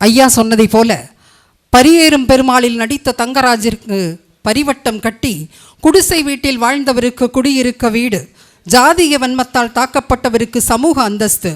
ஐயா சொன்னதை போல பரியேறும் பெருமாளில் நடித்த தங்கராஜிற்கு பரிவட்டம் கட்டி குடிசை வீட்டில் வாழ்ந்தவருக்கு குடியிருக்க வீடு ஜாதிய வன்மத்தால் தாக்கப்பட்டவருக்கு சமூக அந்தஸ்து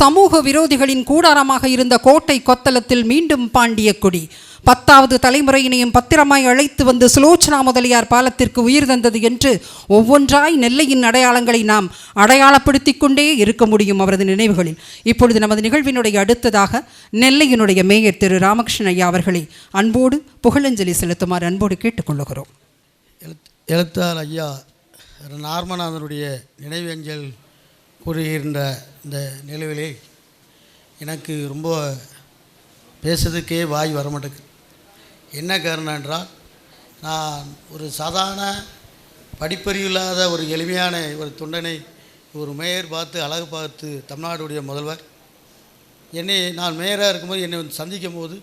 சமூக விரோதிகளின் கூடாரமாக இருந்த கோட்டை கொத்தளத்தில் மீண்டும் பாண்டிய கொடி. பத்தாவது தலைமுறையினையும் பத்திரமாய் அழைத்து வந்து சுலோச்சனா முதலியார் பாலத்திற்கு உயிர் தந்தது என்று ஒவ்வொன்றாய் நெல்லையின் அடையாளங்களை நாம் அடையாளப்படுத்தி கொண்டே இருக்க முடியும் அவரது நினைவுகளில். இப்பொழுது நமது நிகழ்வினுடைய அடுத்ததாக நெல்லையினுடைய மேயர் திரு ராமகிருஷ்ண ஐயா அவர்களை அன்போடு புகழஞ்சலி செலுத்துமாறு அன்போடு கேட்டுக்கொள்ளுகிறோம். எழுத்தாளர் ஐயா நார்மநாதனுடைய நினைவஞ்சல் கூறுகின்ற இந்த நிலவிலே எனக்கு ரொம்ப பேசுறதுக்கே வாய் வரமாட்டேங்குது. என்ன காரணம் என்றால் நான் ஒரு சாதாரண படிப்பறிவு இல்லாத ஒரு எளிமையான ஒரு தொண்டனை ஒரு மேயர் பார்த்து அழகு பார்த்து தமிழ்நாடுடைய முதல்வர். என்னை நான் மேயராக இருக்கும்போது என்னை வந்து சந்திக்கும் போது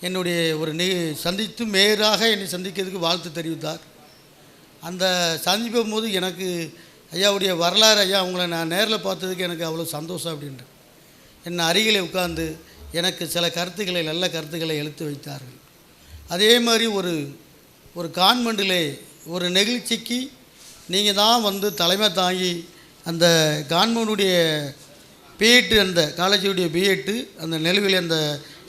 என்னுடைய ஒரு நி சந்தித்து மேயராக என்னை சந்திக்கிறதுக்கு வாழ்த்து தெரிவித்தார். அந்த சந்திக்கும் போது எனக்கு ஐயாவுடைய வரலாறு ஐயா உங்களை நான் நேரில் பார்த்ததுக்கு எனக்கு அவ்வளோ சந்தோஷம் அப்படின்ட்டு. என் அருகிலே உட்கார்ந்து எனக்கு சில கருத்துக்களை நல்ல கருத்துக்களை எழுத்து வைத்தார்கள். அதே மாதிரி ஒரு ஒரு கான்வெண்ட்டிலே ஒரு நெகிழ்ச்சிக்கு நீங்கள் தான் வந்து தலைமை தாங்கி அந்த கான்வெண்ட்டுடைய பிஎட்டு அந்த காலேஜுடைய பிஎட்டு அந்த நிலவில் அந்த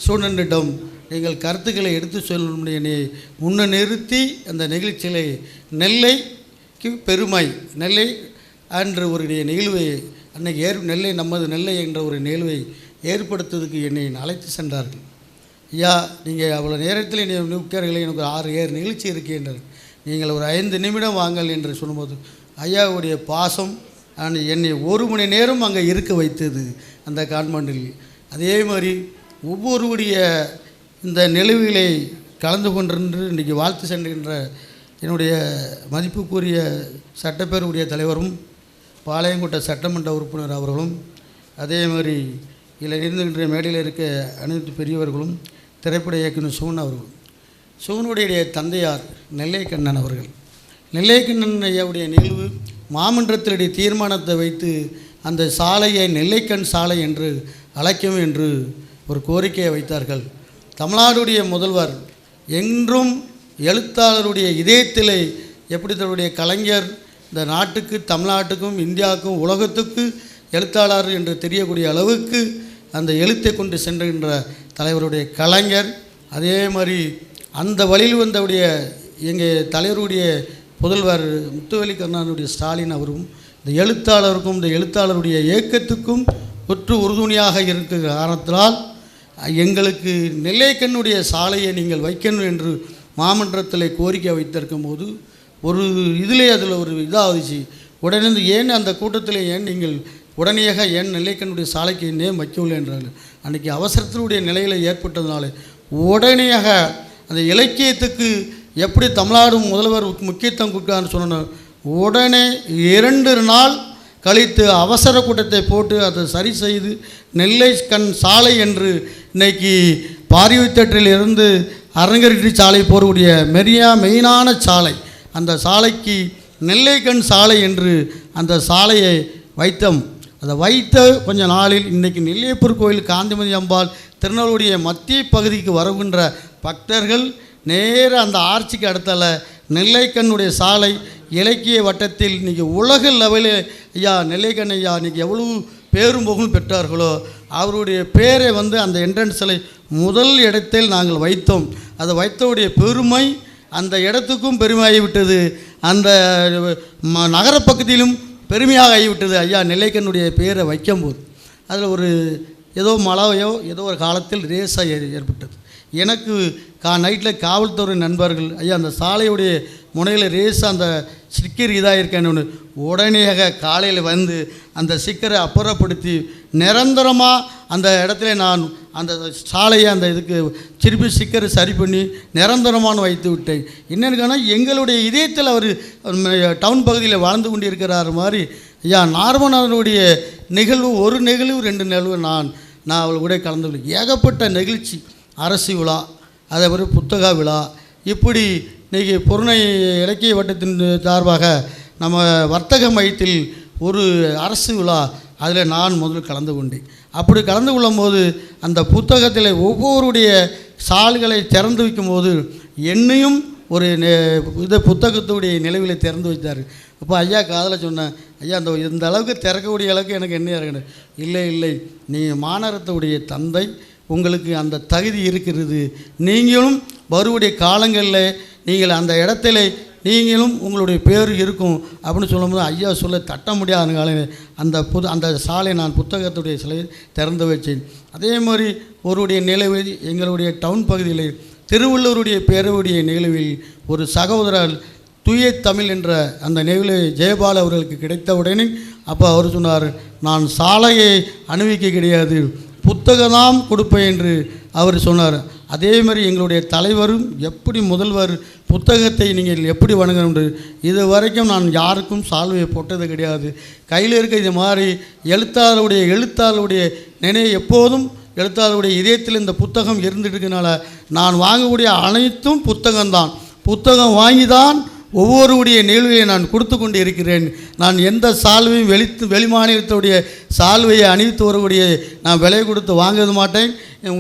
ஸ்டூடெண்ட்டிடம் நீங்கள் கருத்துக்களை எடுத்து சொல்லும் என்னை முன்ன நிறுத்தி அந்த நெகிழ்ச்சியிலே நெல்லைக்கு பெருமை நெல்லை என்ற ஒரு நிகழ்வை அன்னைக்கு ஏற் நெல்லை நமது நெல்லை என்ற ஒரு நிகழ்வை ஏற்படுத்துவதற்கு என்னை அழைத்து சென்றார்கள். ஐயா நீங்கள் அவ்வளோ நேரத்தில் என்னை நிற்கிறார்களே எனக்கு ஒரு ஆறு ஏறு நிகழ்ச்சி இருக்கின்றது நீங்கள் ஒரு ஐந்து நிமிடம் வாங்கல் என்று சொல்லும்போது ஐயாவுடைய பாசம் என்னை ஒரு மணி நேரம் அங்கே இருக்க வைத்தது அந்த கான்வெண்டில் அதே மாதிரி ஒவ்வொருவருடைய இந்த நிலவுகளை கலந்து கொண்டிருந்து இன்றைக்கி வாழ்த்து சென்றுகின்ற என்னுடைய மதிப்புக்குரிய சட்டப்பேரவையுடைய தலைவரும் பாளையங்கோட்டை சட்டமன்ற உறுப்பினர் அவர்களும் அதே மாதிரி இதில் இருந்துகின்ற மேடையில் இருக்க அனைத்து பெரியவர்களும் திரைப்பட இயக்குனர் சுவன் அவர்களும். சிவனுடைய தந்தையார் நெல்லைக்கண்ணன் அவர்கள். நெல்லைக்கண்ணன் ஐயாவுடைய நிகழ்வு மாமன்றத்தினுடைய தீர்மானத்தை வைத்து அந்த சாலையை நெல்லைக்கண் சாலை என்று அழைக்கும் என்று ஒரு கோரிக்கையை வைத்தார்கள். தமிழ்நாடுடைய முதல்வர் என்றும் எழுத்தாளருடைய இதயத்திலே எப்படி தன்னுடைய கலைஞர் இந்த நாட்டுக்கு தமிழ்நாட்டுக்கும் இந்தியாவுக்கும் உலகத்துக்கு எழுத்தாளர் என்று தெரியக்கூடிய அளவுக்கு அந்த எழுத்தை கொண்டு சென்றுகின்ற தலைவருடைய கலைஞர் அதே மாதிரி அந்த வழியில் வந்தவுடைய எங்கள் தலைவருடைய புதல்வர் முத்துவலி கருணாநிதியுடைய ஸ்டாலின் அவரும் இந்த எழுத்தாளருக்கும் இந்த எழுத்தாளருடைய இயக்கத்துக்கும் ஒற்று உறுதுணையாக இருக்கிற காரணத்தினால் எங்களுக்கு நெல்லைக்கண்ணுடைய சாலையை நீங்கள் வைக்கணும் என்று மாமன்றத்தில் கோரிக்கை வைத்திருக்கும் போது ஒரு இதிலே அதில் ஒரு இதாகிச்சு. உடனே ஏன் அந்த கூட்டத்தில் ஏன் நீங்கள் உடனேயாக ஏன் நெல்லைக்கண்ணுடைய சாலைக்கு என்னே வைக்கவில்லை என்றார்கள்? அன்றைக்கி அவசரத்தினுடைய நிலையில் ஏற்பட்டதுனால உடனேயாக அந்த இலக்கியத்துக்கு எப்படி தமிழ்நாடு முதல்வர் முக்கியத்துவம் கொடுக்கான்னு சொன்ன உடனே இரண்டு நாள் கழித்து அவசர கூட்டத்தை போட்டு அதை சரி செய்து நெல்லை கண் சாலை என்று இன்னைக்கு பாரிவித்தற்றில் இருந்து அரங்கரிட்டி சாலை போகக்கூடிய மெரியா மெயினான சாலை அந்த சாலைக்கு நெல்லைக்கண் சாலை என்று அந்த சாலையை வைத்தோம். அதை வைத்த கொஞ்ச நாளில் இன்றைக்கி நெல்லையப்பூர் கோயில் காந்திமதி அம்பாள் திருநெல்வேலிய மத்திய பகுதிக்கு வருகின்ற பக்தர்கள் நேர அந்த ஆர்ச்சிக்கு அடுத்தால நெல்லைக்கண்ணுடைய சாலை இலக்கிய வட்டத்தில் இன்றைக்கி உலக லெவலில் ஐயா நெல்லைக்கண் ஐயா இன்றைக்கி எவ்வளவு பேரும் புகழும் பெற்றார்களோ அவருடைய பேரை வந்து அந்த என்ட்ரன்ஸில் முதல் இடத்தில் நாங்கள் வைத்தோம். அதை வைத்தவுடைய பெருமை அந்த இடத்துக்கும் பெருமையாகிவிட்டது. அந்த நகரப்பகுதியிலும் பெருமையாக ஆகிவிட்டது ஐயா நெல்லைக்கண்ணுடைய பேரை வைக்கும்போது. அதில் ஒரு ஏதோ மழையோ ஏதோ ஒரு காலத்தில் ரேஸாக ஏற்பட்டது. எனக்கு கா நைட்டில் காவல்துறை நண்பர்கள் ஐயா அந்த சாலையுடைய முனையில் ரேஸ் அந்த சிக்கர் இதாக இருக்கேன்னு உடனேயாக காலையில் வந்து அந்த சிக்கரை அப்புறப்படுத்தி நிரந்தரமாக அந்த இடத்துல நான் அந்த சாலையை அந்த இதுக்கு திருப்பி சிக்கரை சரி பண்ணி நிரந்தரமான வைத்து விட்டேன். என்னென்னு எங்களுடைய இதயத்தில் அவர் டவுன் பகுதியில் வாழ்ந்து கொண்டிருக்கிறார் மாதிரி ஐயா நார்மனாருடைய நிகழ்வு ஒரு நிகழ்வு ரெண்டு நிகழ்வு நான் நான் அவள் கூட கலந்து ஏகப்பட்ட நெகிழ்ச்சி. அரசு விழா அதே மாதிரி புத்தக விழா. இப்படி இன்றைக்கி பொருணை இலக்கிய வட்டத்தின் சார்பாக நம்ம வர்த்தக மையத்தில் ஒரு அரசு விழா அதில் நான் முதல் கலந்து கொண்டேன். அப்படி கலந்து கொள்ளும்போது அந்த புத்தகத்தில் ஒவ்வொருடைய சால்களை திறந்து வைக்கும்போது என்னையும் ஒரு நெ- இது புத்தகத்துடைய நிலவில் திறந்து வைத்தார். அப்போ ஐயா காதில் சொன்னேன் ஐயா அந்த இந்த அளவுக்கு திறக்கக்கூடிய அளவுக்கு எனக்கு என்ன இருக்கணும் இல்லை இல்லை. நீ மாநகரத்துடைய தந்தை உங்களுக்கு அந்த தகுதி இருக்கிறது. நீங்களும் வருவடைய காலங்களில் நீங்கள் அந்த இடத்துல நீங்களும் உங்களுடைய பேர் இருக்கும் அப்படின்னு சொல்லும்போது ஐயா சொல்ல தட்ட முடியாத காலையில் அந்த புது அந்த சாலை நான் புத்தகத்துடைய சிலையை திறந்து வச்சேன். அதே மாதிரி ஒருடைய நிலவில் எங்களுடைய டவுன் பகுதியில் திருவள்ளூருடைய பேரவுடைய நிகழ்வில் ஒரு சகோதரர் தூய தமிழ் என்ற அந்த நிகழ்வு ஜெயபால் அவர்களுக்கு கிடைத்த உடனே அப்போ அவர் சொன்னார் நான் சாலையை அணிவிக்க கிடையாது. புத்தகம் கொடுப்பேன் என்று அவர் சொன்னார். அதே மாதிரி எங்களுடைய தலைவரும் எப்படி முதல்வர் புத்தகத்தை நீங்கள் எப்படி வணங்கணும் இது வரைக்கும் நான் யாருக்கும் சால்வையை போட்டது கிடையாது. கையில் இருக்க இது மாதிரி எழுத்தாளருடைய எழுத்தாளருடைய நினைவு எப்போதும் எழுத்தாளருடைய இதயத்தில் இந்த புத்தகம் இருந்துட்டு இருக்கனால நான் வாங்கக்கூடிய அனைத்தும் புத்தகம்தான். புத்தகம் வாங்கி தான் ஒவ்வொருடைய நிகழ்வையை நான் கொடுத்து கொண்டு இருக்கிறேன். நான் எந்த சால்வையும் வெளித்து வெளிமாநிலத்துடைய சால்வையை அணிவித்து வரக்கூடிய நான் விலை கொடுத்து வாங்கது மாட்டேன்.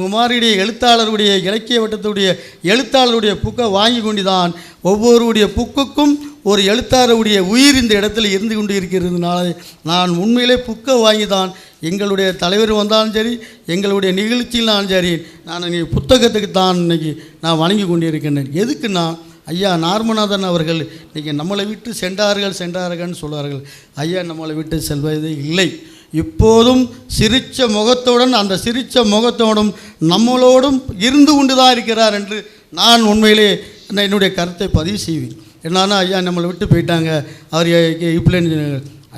உமாருடைய எழுத்தாளருடைய இலக்கிய வட்டத்துடைய எழுத்தாளருடைய புக்கை வாங்கி கொண்டு தான் ஒவ்வொருடைய புக்குக்கும் ஒரு எழுத்தாளருடைய உயிர் இந்த இடத்துல இருந்து கொண்டு இருக்கிறதுனால நான் உண்மையிலே புக்கை வாங்கி தான் எங்களுடைய தலைவர் வந்தாலும் சரி எங்களுடைய நிகழ்ச்சியிலும் சரி நான் இன்னைக்கு புத்தகத்துக்கு தான் இன்னைக்கு நான் வணங்கி கொண்டிருக்கின்றேன் எதுக்குன்னா ஐயா நார்மநாதன் அவர்கள் இன்றைக்கி நம்மளை விட்டு சென்றார்கள் சென்றார்கள்னு சொல்வார்கள். ஐயா நம்மளை விட்டு செல்வதே இல்லை. இப்போதும் சிரித்த முகத்துடன் அந்த சிரித்த முகத்தோடும் நம்மளோடும் இருந்து கொண்டு தான் இருக்கிறார் என்று நான் உண்மையிலே நான் என்னுடைய கருத்தை பதிவு செய்வேன். என்னன்னா ஐயா நம்மளை விட்டு போயிட்டாங்க. அவர் இப்படின்னு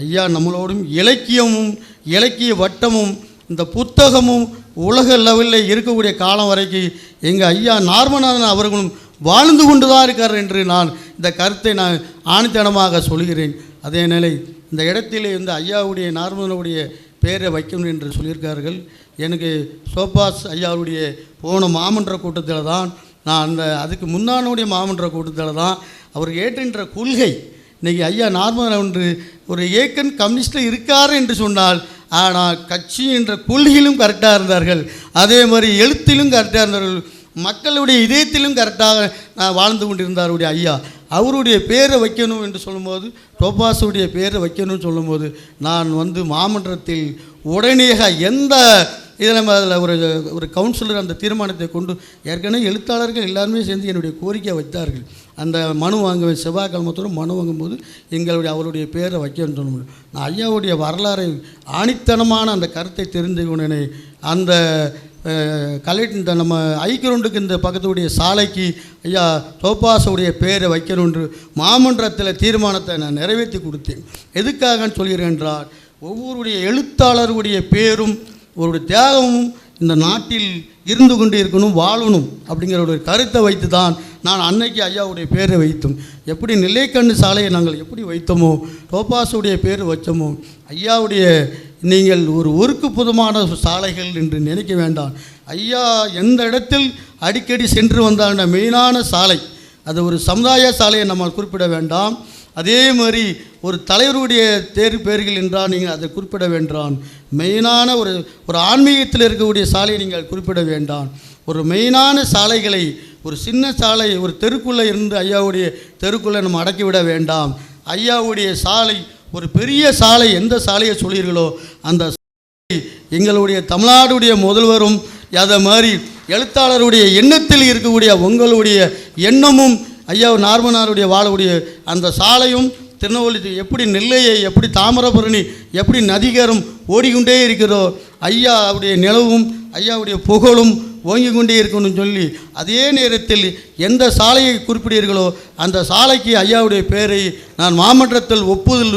ஐயா நம்மளோடும் இலக்கியமும் இலக்கிய வட்டமும் இந்த புத்தகமும் உலக லெவலில் இருக்கக்கூடிய காலம் வரைக்கும் எங்கள் ஐயா நார்மநாதன் அவர்களும் வாழ்ந்து கொண்டு தான் இருக்கார் என்று நான் இந்த கருத்தை நான் ஆணித்தனமாக சொல்கிறேன். அதே நிலை இந்த இடத்திலே இந்த ஐயாவுடைய நார்மனுடைய பேரை வைக்கணும் என்று சொல்லியிருக்கார்கள். எனக்கு சோபாஸ் ஐயாவுடைய போன மாமன்ற கூட்டத்தில் தான் நான் அந்த அதுக்கு முன்னானுடைய மாமன்ற கூட்டத்தில் தான் அவர் ஏற்றுகின்ற கொள்கை. இன்றைக்கி ஐயா நார்மல் என்று ஒரு ஏக்கன் கம்யூனிஸ்டில் இருக்கார் என்று சொன்னால் ஆனால் கட்சி என்ற கொள்கையிலும் கரெக்டாக இருந்தார்கள். அதே மாதிரி எழுத்திலும் கரெக்டாக இருந்தார்கள். மக்களுடைய இதயத்திலும் கரெக்டாக நான் வாழ்ந்து கொண்டிருந்தாருடைய ஐயா. அவருடைய பேரை வைக்கணும் என்று சொல்லும்போது டோபாஸுடைய பேரை வைக்கணும்னு சொல்லும்போது நான் வந்து மாமன்றத்தில் உடனே எந்த இதில் நம்ம அதில் ஒரு ஒரு கவுன்சிலர் அந்த தீர்மானத்தை கொண்டு ஏற்கனவே எழுத்தாளர்கள் எல்லாருமே சேர்ந்து என்னுடைய கோரிக்கை வைத்தார்கள். அந்த மனு வாங்குவேன் செவ்வாய்க்கிழமத்தோடு மனு வாங்கும்போது எங்களுடைய அவருடைய பேரை வைக்கணும்னு சொல்ல முடியும் நான் ஐயாவுடைய வரலாறை ஆணித்தனமான அந்த கருத்தை தெரிந்து கொண்டேனே அந்த கலெக்ட் இந்த நம்ம ஐக்கிரவுண்டுக்கு இந்த பக்கத்துடைய சாலைக்கு ஐயா தோப்பாசவுடைய பேரை வைக்கணும்னு மாமன்றத்தில் தீர்மானத்தை நான் நிறைவேற்றி கொடுத்தேன். எதுக்காகன்னு சொல்கிறேன் என்றால் ஒவ்வொருடைய எழுத்தாளருடைய பேரும் ஒரு தியாகமும் இந்த நாட்டில் இருந்து கொண்டு இருக்கணும் வாழணும் அப்படிங்கிற ஒரு கருத்தை வைத்து தான் நான் அன்னைக்கு ஐயாவுடைய பேரை வைத்தோம். எப்படி நிலைக்கண்ணு சாலையை நாங்கள் எப்படி வைத்தோமோ டோபாஸுடைய பேர் வச்சோமோ ஐயாவுடைய நீங்கள் ஒரு ஊருக்கு புதுமான சாலைகள் என்று நினைக்க வேண்டாம். ஐயா எந்த இடத்தில் அடிக்கடி சென்று வந்தான மெயினான சாலை. அது ஒரு சமுதாய சாலையை நம்ம குறிப்பிட வேண்டாம். அதே மாதிரி ஒரு தலைவருடைய தேர் பேர்கள் என்றால் நீங்கள் அதை குறிப்பிட வேண்டாம். மெயினான ஒரு ஒரு ஆன்மீகத்தில் இருக்கக்கூடிய சாலையை நீங்கள் குறிப்பிட வேண்டாம். ஒரு மெயினான சாலைகளை ஒரு சின்ன சாலை ஒரு தெருக்குள்ளே இருந்து ஐயாவுடைய தெருக்குள்ளே நம்ம அடக்கிவிட வேண்டாம். ஐயாவுடைய சாலை ஒரு பெரிய சாலை எந்த சாலையை சொல்கிறீர்களோ அந்த சாலை எங்களுடைய தமிழ்நாடுடைய முதல்வரும் அதை மாதிரி எழுத்தாளருடைய எண்ணத்தில் இருக்கக்கூடிய உங்களுடைய எண்ணமும் ஐயா நார்மனாருடைய வாழக்கூடிய அந்த சாலையும் திருநெல்வேலி எப்படி நெல்லையை எப்படி தாமிரபரணி எப்படி நதிகரம் ஓடிக்கொண்டே இருக்கிறதோ ஐயாவுடைய நிலவும் ஐயாவுடைய புகழும் ஓங்கிக் கொண்டே இருக்கணும்னு சொல்லி அதே நேரத்தில் எந்த சாலையை குறிப்பிடுகிறீர்களோ அந்த சாலைக்கு ஐயாவுடைய பெயரை நான் மாமன்றத்தில் ஒப்புதல்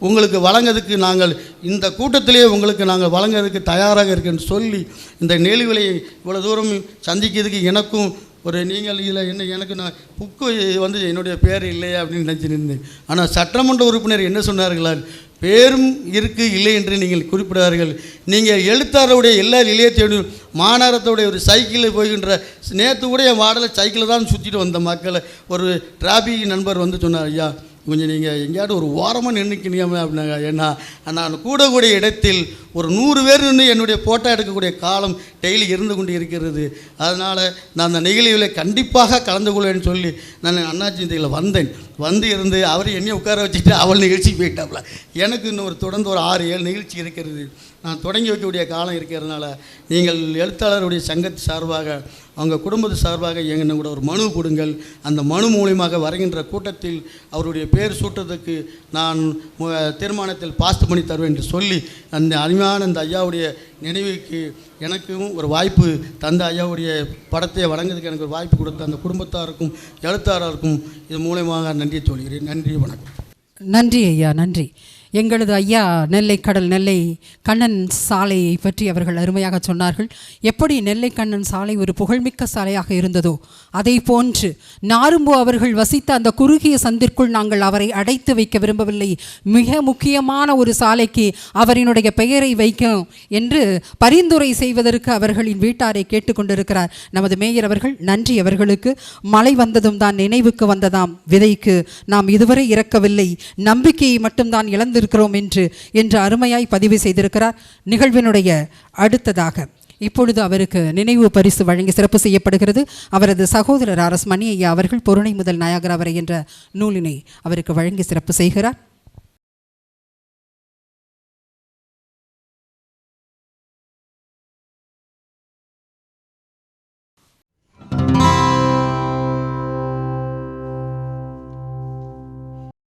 உங்களுக்கு வழங்குறதுக்கு நாங்கள் இந்த கூட்டத்திலே உங்களுக்கு நாங்கள் வழங்குறதுக்கு தயாராக இருக்கேன்னு சொல்லி இந்த நெளிவிலையை இவ்வளோ தூரம் சந்திக்கிறதுக்கு எனக்கும் ஒரு நீங்கள் இதில் என்ன எனக்கு நான் புக்கு வந்து என்னுடைய பேர் இல்லையா அப்படின்னு நினச்சி நின்றேன் ஆனால் சட்டமன்ற உறுப்பினர் என்ன சொன்னார்களால் பேரும் இருக்கு இல்லை என்று நீங்கள் குறிப்பிடார்கள் நீங்கள் எழுத்தாளருடைய எல்லா நிலையத்தையும் மாநகரத்துடைய ஒரு சைக்கிளில் போகின்ற நேற்று கூட என் வாடலை சைக்கிளில் தான் சுற்றிட்டு வந்த மக்களை. ஒரு டிராஃபிக் நண்பர் வந்து சொன்னார் ஐயா கொஞ்சம் நீங்கள் எங்கேயாவது ஒரு ஓரமாக நின்றுக்கினியாமே அப்படின்னாங்க. ஏன்னா நான் கூடக்கூடிய இடத்தில் ஒரு நூறு பேர் நின்று என்னுடைய ஃபோட்டோ எடுக்கக்கூடிய காலம் டெய்லி இருந்து கொண்டு இருக்கிறது. அதனால் நான் அந்த நிகழ்வில் கண்டிப்பாக கலந்து கொள்வேன்னு சொல்லி நான் அண்ணாச்சி இதில் வந்தேன். வந்து இருந்து அவர் என்னையும் உட்கார வச்சுட்டு அவள் நிகழ்ச்சி போயிட்டாப்புல எனக்கு இன்னும் ஒரு தொடர்ந்து ஒரு ஆறு ஏழு நிகழ்ச்சி இருக்கிறது. நான் தொடங்கி வைக்கக்கூடிய காலம் இருக்கிறதுனால நீங்கள் எழுத்தாளருடைய சங்கத்து சார்பாக அவங்க குடும்பத்து சார்பாக எங்கன்னு கூட ஒரு மனு கொடுங்கள். அந்த மனு மூலியமாக வருகின்ற கூட்டத்தில் அவருடைய பேர் சூட்டுறதுக்கு நான் தீர்மானத்தில் பாஸ்து பண்ணி தருவேன் என்று சொல்லி அந்த அருமையான அந்த ஐயாவுடைய நினைவுக்கு எனக்கும் ஒரு வாய்ப்பு தந்த ஐயாவுடைய படத்தை வழங்குறதுக்கு எனக்கு ஒரு வாய்ப்பு கொடுத்த அந்த குடும்பத்தாருக்கும் எழுத்தாளருக்கும் இது மூலயமாக நன்றியை சொல்கிறேன். நன்றி வணக்கம். நன்றி ஐயா நன்றி. எங்களது ஐயா நெல்லை கடல் நெல்லை கண்ணன் சாலையை பற்றி அவர்கள் அருமையாக சொன்னார்கள். எப்படி நெல்லை கண்ணன் சாலை ஒரு புகழ்மிக்க சாலையாக இருந்ததோ அதை போன்று நாரும்பு அவர்கள் வசித்த அந்த குறுகிய சந்திற்குள் நாங்கள் அவரை அடைத்து வைக்க விரும்பவில்லை. மிக முக்கியமான ஒரு சாலைக்கு அவரினுடைய பெயரை வைக்கும் என்று பரிந்துரை செய்வதற்கு அவர்களின் வீட்டாரை கேட்டுக்கொண்டிருக்கிறார் நமது மேயர் அவர்கள் நன்றி அவர்களுக்கு. மழை வந்ததும் தான் நினைவுக்கு வந்ததாம். விதைக்கு நாம் இதுவரை இறக்கவில்லை. நம்பிக்கையை மட்டும்தான் இழந்து இருக்கிறோம் என்று என்று அருமையாய் பதிவு செய்திருக்கிறார். நிகழ்வினுடைய அடுத்ததாக இப்பொழுது அவருக்கு நினைவு பரிசு வழங்கி சிறப்பு செய்யப்படுகிறது. அவரது சகோதரர் ஆர் எஸ் மணி ஐயா அவர்கள் பொருணை முதல் நாயகர் அவரை என்ற நூலினை அவருக்கு வழங்கி சிறப்பு செய்கிறார்.